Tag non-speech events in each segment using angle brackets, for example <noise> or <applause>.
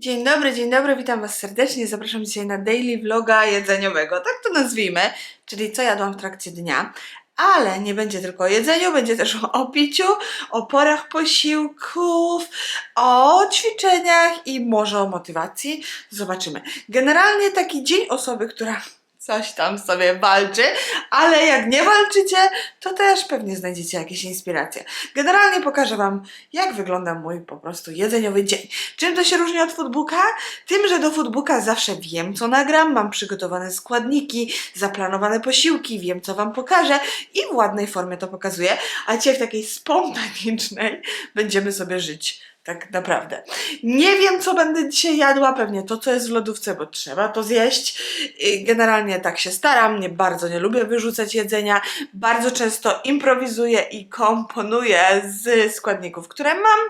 Dzień dobry, dzień dobry, witam Was serdecznie. Zapraszam dzisiaj na daily vloga jedzeniowego, tak to nazwijmy, czyli co jadłam w trakcie dnia. Ale nie będzie tylko o jedzeniu, będzie też o piciu, o porach posiłków, o ćwiczeniach i może o motywacji. Zobaczymy. Generalnie taki dzień osoby, która coś tam sobie walczy, ale jak nie walczycie, to też pewnie znajdziecie jakieś inspiracje. Generalnie pokażę Wam, jak wygląda mój po prostu jedzeniowy dzień. Czym to się różni od foodbooka? Tym, że do foodbooka zawsze wiem, co nagram, mam przygotowane składniki, zaplanowane posiłki, wiem, co Wam pokażę i w ładnej formie to pokazuję, a dzisiaj w takiej spontanicznej będziemy sobie żyć. Tak naprawdę. Nie wiem, co będę dzisiaj jadła, pewnie to, co jest w lodówce, bo trzeba to zjeść. I Generalnie tak się staram, nie bardzo nie lubię wyrzucać jedzenia. Bardzo często improwizuję i komponuję z składników, które mam,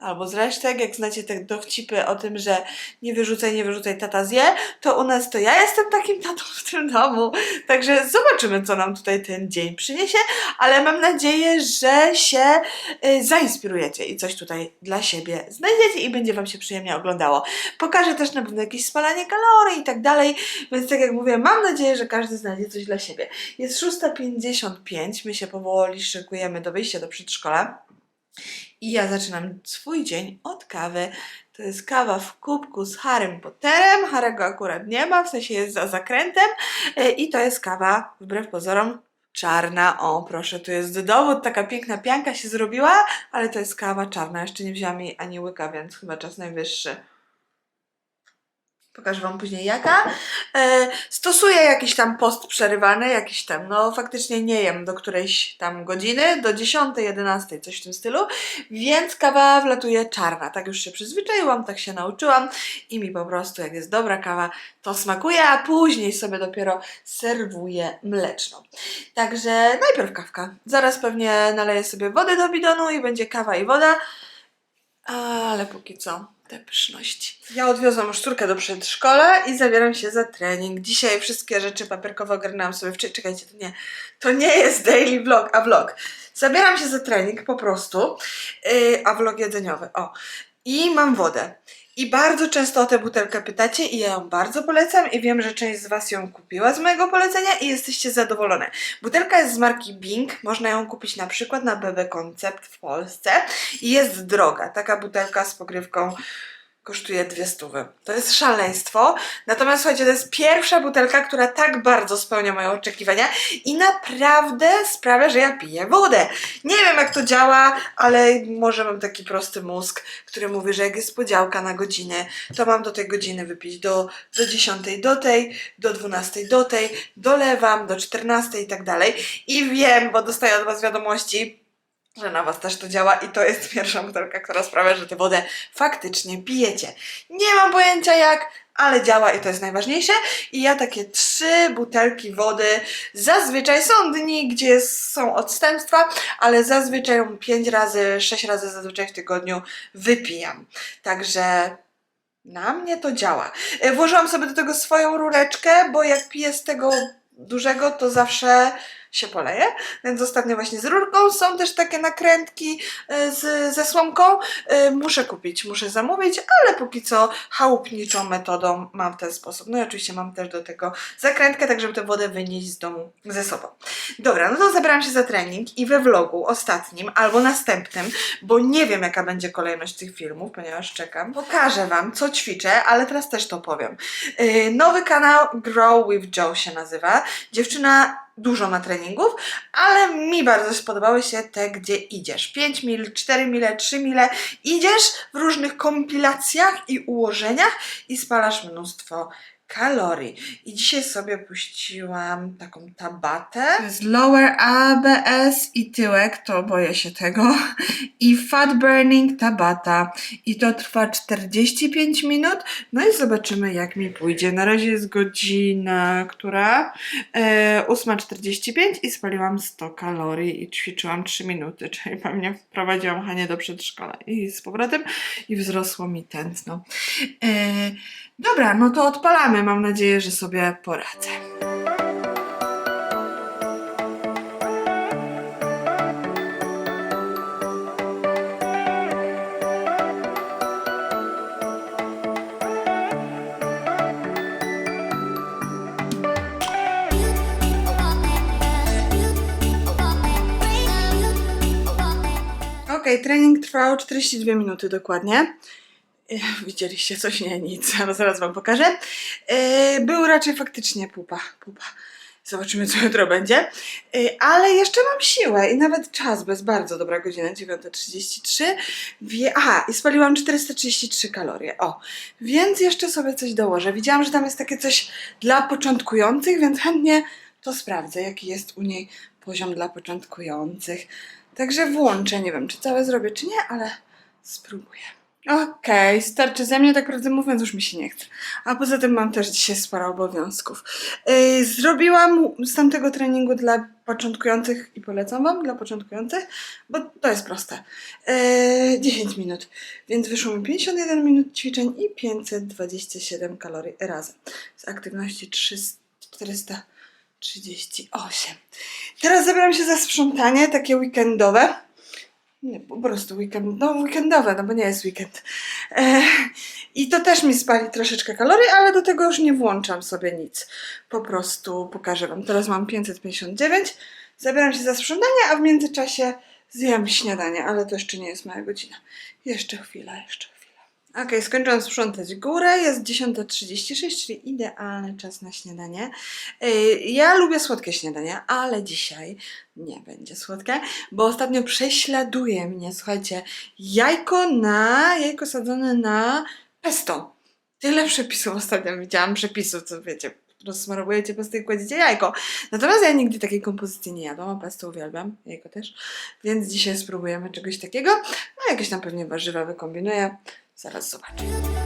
albo z resztek. Jak znacie te dowcipy o tym, że nie wyrzucaj, nie wyrzucaj, tata zje, to u nas to ja jestem takim tatą w tym domu. Także zobaczymy, co nam tutaj ten dzień przyniesie, ale mam nadzieję, że się y, zainspirujecie i coś tutaj dla siebie znajdziecie i będzie Wam się przyjemnie oglądało. Pokażę też na pewno jakieś spalanie kalorii i tak dalej, więc tak jak mówię, mam nadzieję, że każdy znajdzie coś dla siebie. Jest 6.55, my się powoli szykujemy do wyjścia do przedszkola. I ja zaczynam swój dzień od kawy. To jest kawa w kubku z Harrym Potterem. Harry'ego akurat nie ma, w sensie jest za zakrętem. E, I to jest kawa, wbrew pozorom, czarna. O, proszę, tu jest dowód, taka piękna pianka się zrobiła, ale to jest kawa czarna. Jeszcze nie wzięłam jej ani łyka, więc chyba czas najwyższy. Pokażę Wam później jaka. E, stosuję jakiś tam post przerywany, jakiś tam, no faktycznie nie jem do którejś tam godziny, do 10, 11, coś w tym stylu, więc kawa wlatuje czarna. Tak już się przyzwyczaiłam, tak się nauczyłam i mi po prostu, jak jest dobra kawa, to smakuje, a później sobie dopiero serwuję mleczną. Także najpierw kawka. Zaraz pewnie naleję sobie wody do bidonu i będzie kawa i woda. Ale póki co te pyszności. Ja odwiozłam już córkę do przedszkola i zabieram się za trening. Dzisiaj wszystkie rzeczy papierkowo ogarnęłam sobie wcześniej. Czekajcie, to nie, to nie jest daily vlog, a vlog. Zabieram się za trening po prostu, yy, a vlog jedzeniowy. O. I mam wodę. I bardzo często o tę butelkę pytacie i ja ją bardzo polecam i wiem, że część z Was ją kupiła z mojego polecenia i jesteście zadowolone. Butelka jest z marki Bing, można ją kupić na przykład na BB Concept w Polsce i jest droga. Taka butelka z pokrywką kosztuje dwie stówy. To jest szaleństwo. Natomiast słuchajcie, to jest pierwsza butelka, która tak bardzo spełnia moje oczekiwania i naprawdę sprawia, że ja piję wodę. Nie wiem jak to działa, ale może mam taki prosty mózg, który mówi, że jak jest podziałka na godziny, to mam do tej godziny wypić do, do 10 do tej, do 12 do tej, dolewam do 14 i tak dalej. I wiem, bo dostaję od Was wiadomości, że na Was też to działa i to jest <laughs> pierwsza butelka, która sprawia, że tę wodę faktycznie pijecie. Nie mam pojęcia jak, ale działa i to jest najważniejsze. I ja takie trzy butelki wody, zazwyczaj są dni, gdzie są odstępstwa, ale zazwyczaj pięć razy, sześć razy zazwyczaj w tygodniu wypijam. Także na mnie to działa. E, Włożyłam sobie do tego swoją rureczkę, bo jak piję z tego dużego, to zawsze się poleje, więc ostatnio właśnie z rurką są też takie nakrętki y, z, ze słomką. Y, Muszę kupić, muszę zamówić, ale póki co chałupniczą metodą mam ten sposób. No i oczywiście mam też do tego zakrętkę, tak żeby tę wodę wynieść z domu ze sobą. Dobra, no to zabieram się za trening i we vlogu ostatnim albo następnym, bo nie wiem jaka będzie kolejność tych filmów, ponieważ czekam, pokażę Wam co ćwiczę, ale teraz też to powiem. Yy, nowy kanał Grow with Joe się nazywa. Dziewczyna dużo ma treningów, ale mi bardzo spodobały się te, gdzie idziesz. 5 mil, 4 mile, 3 mile. Idziesz w różnych kompilacjach i ułożeniach i spalasz mnóstwo kalorii. I dzisiaj sobie puściłam taką tabatę. To jest lower ABS i tyłek, to boję się tego. I fat burning tabata. I to trwa 45 minut. No i zobaczymy jak mi pójdzie. Na razie jest godzina, która? E, 8.45 i spaliłam 100 kalorii i ćwiczyłam 3 minuty, <laughs> czyli pewnie wprowadziłam Hanie do przedszkola i z powrotem i wzrosło mi tętno. E, Dobra, no to odpalamy. Mam nadzieję, że sobie poradzę. Ok, trening trwał 42 minuty dokładnie. <laughs> Widzieliście coś? Nie, nic, ale zaraz Wam pokażę. Yy, Był raczej faktycznie pupa, pupa. Zobaczymy, co jutro będzie. Yy, Ale jeszcze mam siłę i nawet czas, bez bardzo dobra godzina, 9.33. Wie... Aha, i spaliłam 433 kalorie. O, więc jeszcze sobie coś dołożę. Widziałam, że tam jest takie coś dla początkujących, więc chętnie to sprawdzę, jaki jest u niej poziom dla początkujących. Także włączę, nie wiem, czy całe zrobię, czy nie, ale spróbuję. Okej, starczy ze mnie, tak prawdę mówiąc, już mi się nie chce. A poza tym mam też dzisiaj sporo obowiązków. Yy, zrobiłam z tamtego treningu dla początkujących i polecam Wam dla początkujących, bo to jest proste. Yy, 10 minut, więc wyszło mi 51 minut ćwiczeń i 527 kalorii razem. Z aktywności 300, 438. Teraz zabieram się za sprzątanie, takie weekendowe. Nie, po prostu weekend, no weekendowe, no bo nie jest weekend. E, I to też mi spali troszeczkę kalorii, ale do tego już nie włączam sobie nic. Po prostu pokażę Wam. Teraz mam 559, zabieram się za sprzątanie, a w międzyczasie zjem śniadanie, ale to jeszcze nie jest moja godzina. Jeszcze chwila, jeszcze chwila. Okej, skończyłam sprzątać górę, jest 10.36, czyli idealny czas na śniadanie. Ja lubię słodkie śniadania, ale dzisiaj nie będzie słodkie, bo ostatnio prześladuje mnie, słuchajcie, jajko na, jajko sadzone na pesto. Tyle przepisów ostatnio widziałam, przepisów, co wiecie, rozsmarowujecie pesto i kładziecie jajko. Natomiast ja nigdy takiej kompozycji nie jadłam, a pesto uwielbiam, jajko też, więc dzisiaj spróbujemy czegoś takiego. No jakieś tam pewnie warzywa wykombinuję, zaraz zobaczę.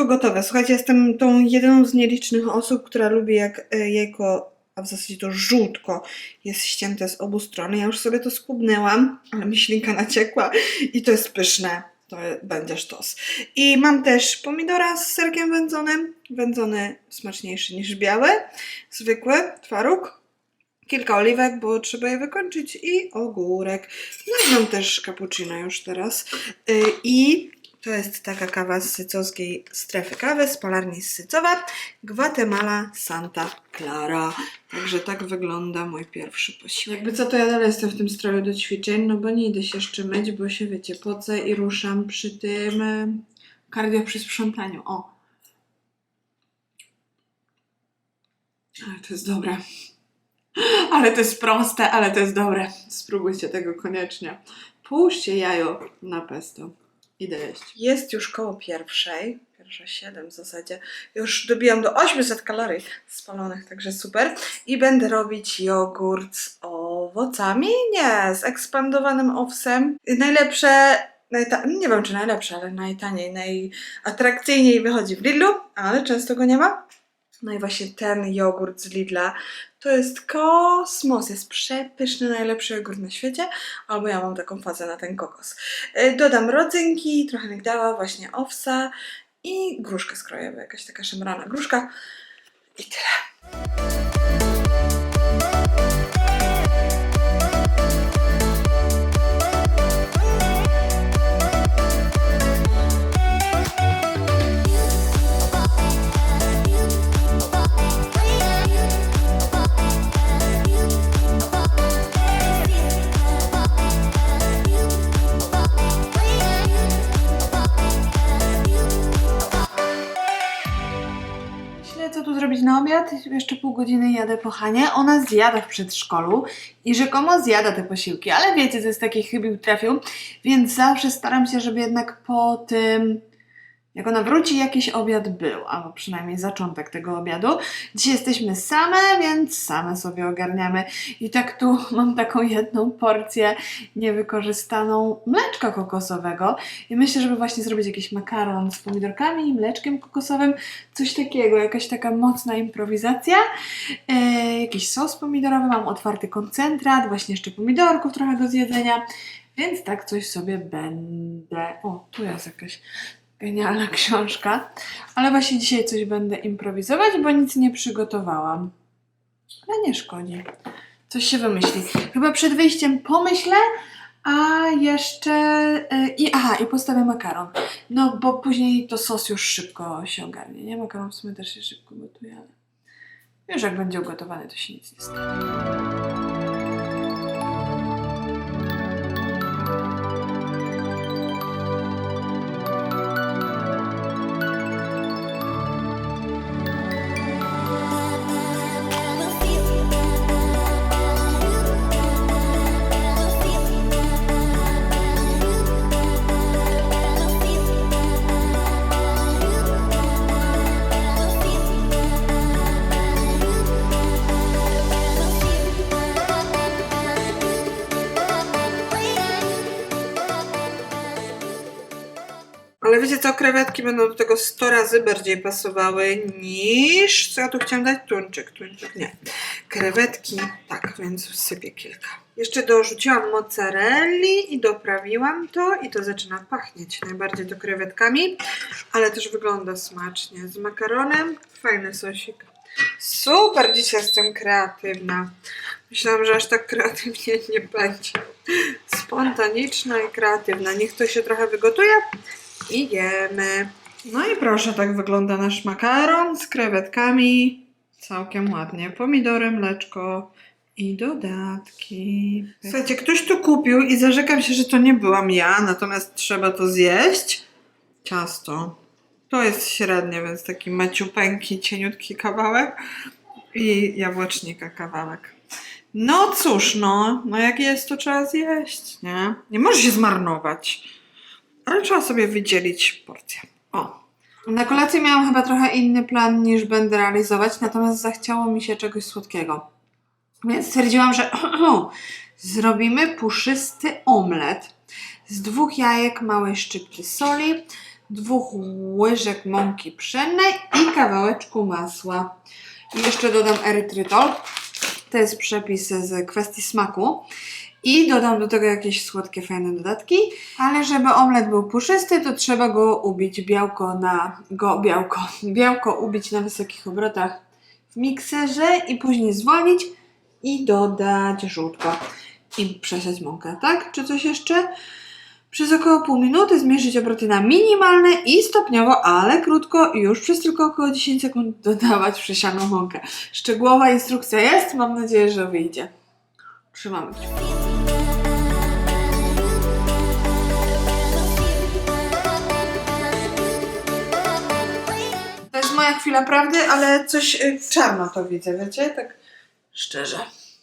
Wszystko gotowe. Słuchajcie, jestem tą jedyną z nielicznych osób, która lubi jak e, jajko, a w zasadzie to żółtko jest ścięte z obu stron. Ja już sobie to skubnęłam, ale mi ślinka naciekła i to jest pyszne. To będzie sztos. I mam też pomidora z serkiem wędzonym. Wędzony smaczniejszy niż biały. Zwykły twaróg. Kilka oliwek, bo trzeba je wykończyć i ogórek. No i mam też cappuccino już teraz. Y, I to jest taka kawa z sycowskiej strefy kawy, z palarni Sycowa, Guatemala Santa Clara. Także tak wygląda mój pierwszy posiłek. Jakby co, to ja dalej jestem w tym stroju do ćwiczeń, no bo nie idę się jeszcze myć, bo się, wiecie, pocę i ruszam przy tym e, cardio przy sprzątaniu. O! Ale to jest dobre. Ale to jest proste, ale to jest dobre. Spróbujcie tego koniecznie. Puśćcie jajo na pesto. Idę jeść. Jest już koło pierwszej. Pierwsza 7 w zasadzie. Już dobijam do 800 kalorii spalonych, także super. I będę robić jogurt z owocami. Nie, z ekspandowanym owsem. Najlepsze, najta- nie wiem czy najlepsze, ale najtaniej, najatrakcyjniej wychodzi w Lidlu, ale często go nie ma. No i właśnie ten jogurt z Lidla to jest kosmos, jest przepyszny, najlepszy jogurt na świecie, albo ja mam taką fazę na ten kokos. Y, Dodam rodzynki, trochę migdała, właśnie owsa i gruszkę skroję, jakaś taka szemrana gruszka i tyle. Godziny jadę po Hanie. Ona zjada w przedszkolu i rzekomo zjada te posiłki, ale wiecie, to jest taki chybił trafił, więc zawsze staram się, żeby jednak po tym Jak ona wróci, jakiś obiad był, albo przynajmniej zaczątek tego obiadu. Dzisiaj jesteśmy same, więc same sobie ogarniamy. I tak tu <laughs> mam taką jedną porcję niewykorzystaną mleczka kokosowego. I myślę, żeby właśnie zrobić jakiś makaron z pomidorkami i mleczkiem kokosowym. Coś takiego, jakaś taka mocna improwizacja. E, jakiś sos pomidorowy, mam otwarty koncentrat, właśnie jeszcze pomidorków trochę do zjedzenia. Więc tak coś sobie będę. O, tu jest jakaś genialna książka. Ale właśnie dzisiaj coś będę improwizować, bo nic nie przygotowałam. Ale nie szkodzi. Coś się wymyśli. Chyba przed wyjściem pomyślę, a jeszcze. y, I aha, i postawię makaron. No, bo później to sos już szybko się ogarnie. Nie, makaron w sumie też się szybko gotuje, ale. Już jak będzie ugotowany, to się nic nie stanie. Krewetki będą do tego 100 razy bardziej pasowały niż... Co ja tu chciałam dać? Tuńczyk, tuńczyk, nie. Krewetki, tak, więc wsypię kilka. Jeszcze dorzuciłam mozzarelli i doprawiłam to i to zaczyna pachnieć najbardziej to krewetkami, ale też wygląda smacznie. Z makaronem, fajny sosik. Super, dzisiaj jestem kreatywna. Myślałam, że aż tak kreatywnie nie będzie. Spontaniczna i kreatywna. Niech to się trochę wygotuje i jemy. No i proszę, tak wygląda nasz makaron z krewetkami. Całkiem ładnie. Pomidory, mleczko i dodatki. Słuchajcie, ktoś tu kupił i zarzekam się, że to nie byłam ja, natomiast trzeba to zjeść. Ciasto. To jest średnie, więc taki maciupeńki, cieniutki kawałek i jabłecznika kawałek. No cóż, no, no jak jest, to trzeba zjeść, nie? Nie może się zmarnować. Ale trzeba sobie wydzielić porcję. O. Na kolację miałam chyba trochę inny plan niż będę realizować, natomiast zachciało mi się czegoś słodkiego. Więc stwierdziłam, że <clears throat> zrobimy puszysty omlet z dwóch jajek, małej szczypki soli, dwóch łyżek mąki pszennej i kawałeczku masła. I jeszcze dodam erytrytol. To jest przepis z kwestii smaku. I dodam do tego jakieś słodkie, fajne dodatki. Ale żeby omlet był puszysty, to trzeba go ubić białko na... Go, białko. <laughs> Białko ubić na wysokich obrotach w mikserze i później zwolnić i dodać żółtko. I przesiać mąkę, tak? Czy coś jeszcze? Przez około pół minuty zmierzyć obroty na minimalne i stopniowo, ale krótko, już przez tylko około 10 sekund <laughs> dodawać przesianą mąkę. Szczegółowa instrukcja jest, mam nadzieję, że wyjdzie. Trzymamy kciuki. Moja chwila prawdy, ale coś y, czarno to widzę, wiecie? Tak szczerze.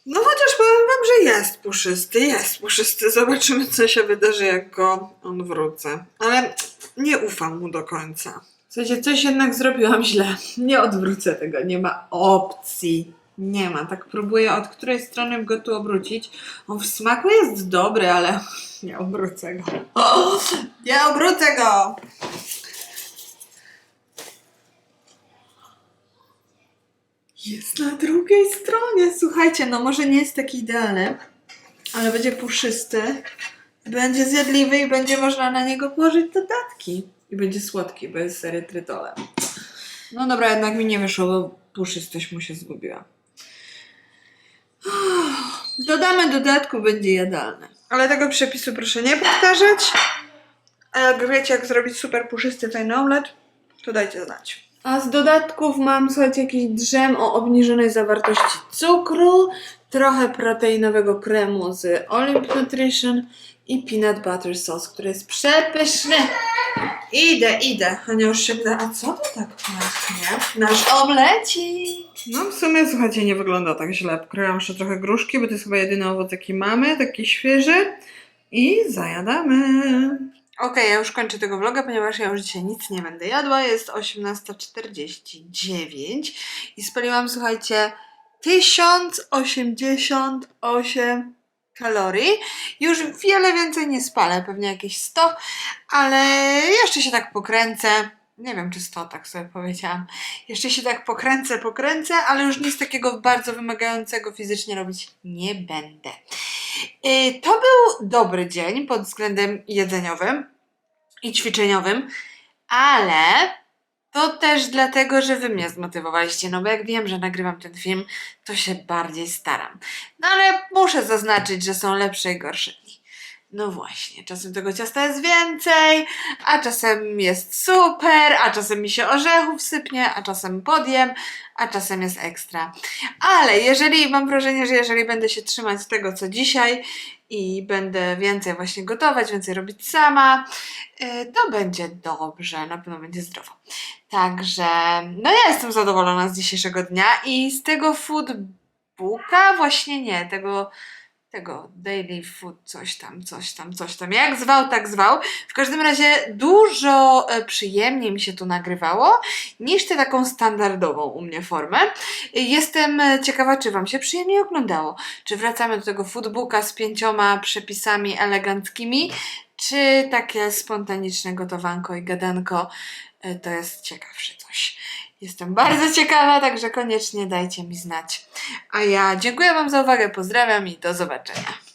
No chociaż powiem wam, że jest puszysty, jest puszysty. Zobaczymy, co się wydarzy, jak go odwrócę. Ale nie ufam mu do końca. Słuchajcie, coś jednak zrobiłam źle. Nie odwrócę tego, nie ma opcji. Nie ma, tak próbuję od której strony go tu obrócić. On w smaku jest dobry, ale <laughs> nie obrócę go. O, nie obrócę go! Jest na drugiej stronie. Słuchajcie, no może nie jest taki idealny, ale będzie puszysty, będzie zjadliwy i będzie można na niego położyć dodatki. I będzie słodki, bo jest erytrytolem. No dobra, jednak mi nie wyszło, bo puszystość mu się zgubiła. Dodamy dodatku, będzie jadalne. Ale tego przepisu proszę nie powtarzać. A jak wiecie, jak zrobić super puszysty fajny omlet, to dajcie znać. A z dodatków mam, słuchajcie, jakiś drzem o obniżonej zawartości cukru, trochę proteinowego kremu z Olymp Nutrition i peanut butter sauce, który jest przepyszny. Idę, idę. Ania już się pyta, a co to tak pachnie? Nasz omlecik. No w sumie, słuchajcie, nie wygląda tak źle. Pokroiłam jeszcze trochę gruszki, bo to jest chyba jedyny owoc, jaki mamy, taki świeży. I zajadamy. Okej, ja już kończę tego vloga, ponieważ ja już dzisiaj nic nie będę jadła. Jest 18.49 i spaliłam, słuchajcie, 1088 kalorii. Już wiele więcej nie spalę, pewnie jakieś 100, ale jeszcze się tak pokręcę. Nie wiem, czy 100, tak sobie powiedziałam. Jeszcze się tak pokręcę, pokręcę, ale już nic takiego bardzo wymagającego fizycznie robić nie będę. Yy, To był dobry dzień pod względem jedzeniowym i ćwiczeniowym, ale to też dlatego, że wy mnie zmotywowaliście, no bo jak wiem, że nagrywam ten film, to się bardziej staram. No ale muszę zaznaczyć, że są lepsze i gorsze dni. No właśnie, czasem tego ciasta jest więcej, a czasem jest super, a czasem mi się orzechów sypnie, a czasem podjem, a czasem jest ekstra. Ale jeżeli, mam wrażenie, że jeżeli będę się trzymać tego, co dzisiaj i będę więcej właśnie gotować, więcej robić sama, y, to będzie dobrze, na pewno będzie zdrowo. Także, no ja jestem zadowolona z dzisiejszego dnia i z tego foodbooka, właśnie nie, tego, tego daily food, coś tam, coś tam, coś tam, jak zwał, tak zwał. W każdym razie dużo e, przyjemniej mi się to nagrywało niż tę taką standardową u mnie formę. Jestem e, ciekawa, czy Wam się przyjemnie oglądało. Czy wracamy do tego foodbooka z pięcioma przepisami eleganckimi, czy takie spontaniczne gotowanko i gadanko e, to jest ciekawsze coś. Jestem bardzo ciekawa, także koniecznie dajcie mi znać. A ja dziękuję Wam za uwagę, pozdrawiam i do zobaczenia.